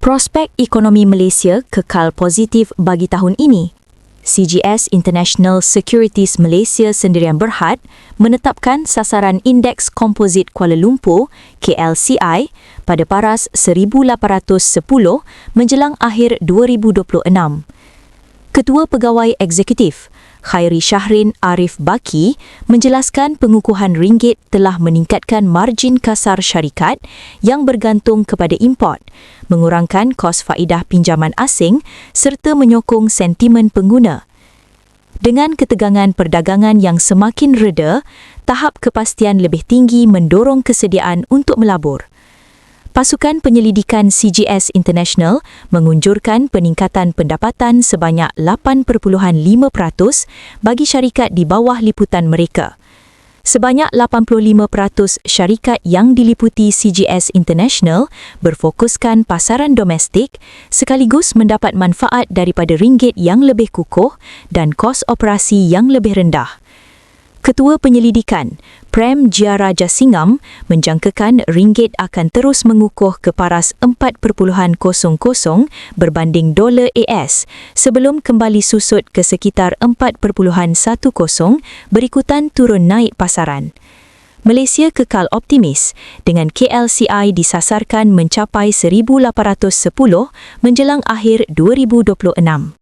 Prospek ekonomi Malaysia kekal positif bagi tahun ini. CGS International Securities Malaysia Sendirian Berhad menetapkan sasaran Indeks Komposit Kuala Lumpur KLCI pada paras 1810 menjelang akhir 2026. Ketua Pegawai Eksekutif Khairi Syahrin Arif Baki menjelaskan pengukuhan ringgit telah meningkatkan margin kasar syarikat yang bergantung kepada import, mengurangkan kos faedah pinjaman asing serta menyokong sentimen pengguna. Dengan ketegangan perdagangan yang semakin reda, tahap kepastian lebih tinggi mendorong kesediaan untuk melabur. Pasukan Penyelidikan CGS International mengunjurkan peningkatan pendapatan sebanyak 8.5% bagi syarikat di bawah liputan mereka. Sebanyak 85% syarikat yang diliputi CGS International berfokuskan pasaran domestik sekaligus mendapat manfaat daripada ringgit yang lebih kukuh dan kos operasi yang lebih rendah. Ketua Penyelidikan, Prem Jiara Jasingam, menjangkakan ringgit akan terus mengukuh ke paras 4.00 berbanding dolar AS sebelum kembali susut ke sekitar 4.10 berikutan turun naik pasaran. Malaysia kekal optimis dengan KLCI disasarkan mencapai 1,810 menjelang akhir 2026.